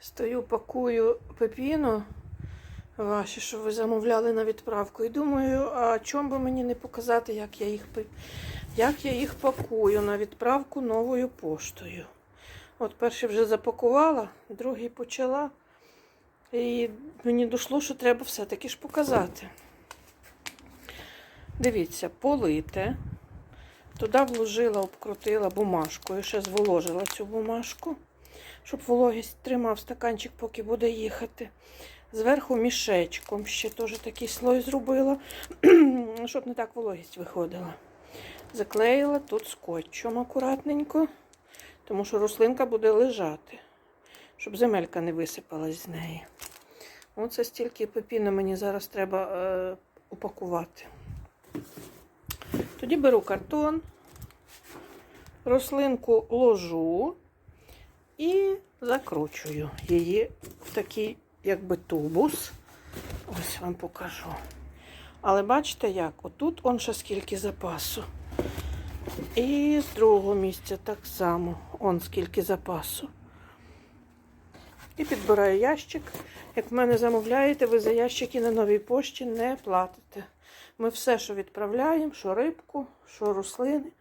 Стою, пакую пепіно ваші, що ви замовляли на відправку. І думаю, а чому би мені не показати, як я їх, як я їх пакую на відправку новою поштою. От перший вже запакувала, другий почала. І мені дійшло, що треба все-таки ж показати. Дивіться, полите. Туди вложила, обкрутила бумажкою, ще зволожила цю бумажку, щоб вологість тримав стаканчик, поки буде їхати. Зверху мішечком ще теж такий слой зробила, щоб не так вологість виходила. Заклеїла тут скотчем акуратненько, тому що рослинка буде лежати, щоб земелька не висипалась з неї. Оце стільки пепіну мені зараз треба е, упакувати. Тоді беру картон, рослинку ложу і закручую її в такий, якби тубус. Ось вам покажу. Але бачите як? Отут он ще скільки запасу. І з другого місця так само. Он скільки запасу. І підбираю ящик. Як в мене замовляєте, ви за ящики на новій пошті не платите. Ми все, що відправляємо, що рибку, що рослини,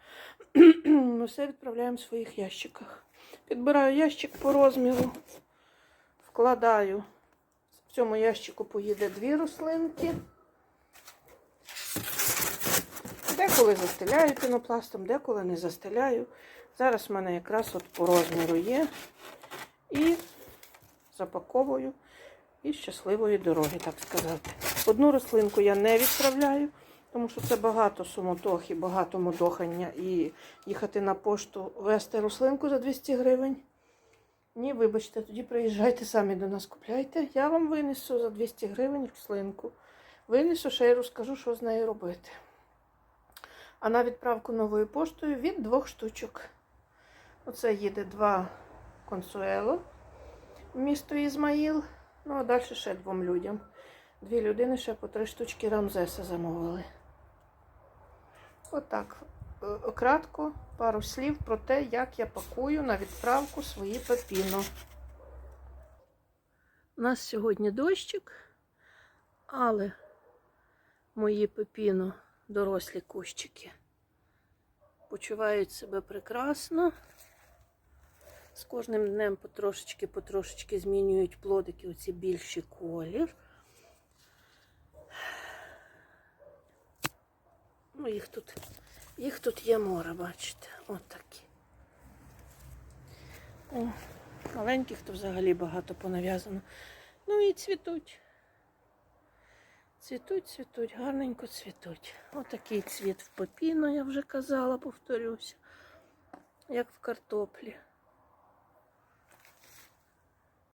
ми все відправляємо в своїх ящиках. Підбираю ящик по розміру, вкладаю. В цьому ящику поїде дві рослинки. Деколи застеляю пінопластом, деколи не застеляю. Зараз в мене якраз от по розміру є. І запаковую і щасливої дороги, так сказати. Одну рослинку я не відправляю, тому що це багато суматох і багато мудохання. І їхати на пошту вести рослинку за 200 гривень. Ні, вибачте, тоді приїжджайте самі до нас, купляйте. Я вам винесу за 200 гривень рослинку. Винесу, ще й розкажу, що з нею робити. А на відправку новою поштою від двох штучок. Оце їде два консуело в місто Ізмаїл. Ну, а далі ще двом людям. Дві людини ще по три штучки Рамзеса замовили. Отак. Е, Кратко, пару слів про те, як я пакую на відправку свої пепіно. У нас сьогодні дощик, але мої пепіно, дорослі кущики, почувають себе прекрасно. З кожним днем потрошечки, потрошечки змінюють плодики оці більші колір. Ну, їх тут, їх тут є море, бачите. От такі. О, маленьких то взагалі багато понав'язано. Ну і цвітуть. Цвітуть, цвітуть, гарненько цвітуть. Отакий цвіт в пепіно, я вже казала, повторюся, як в картоплі.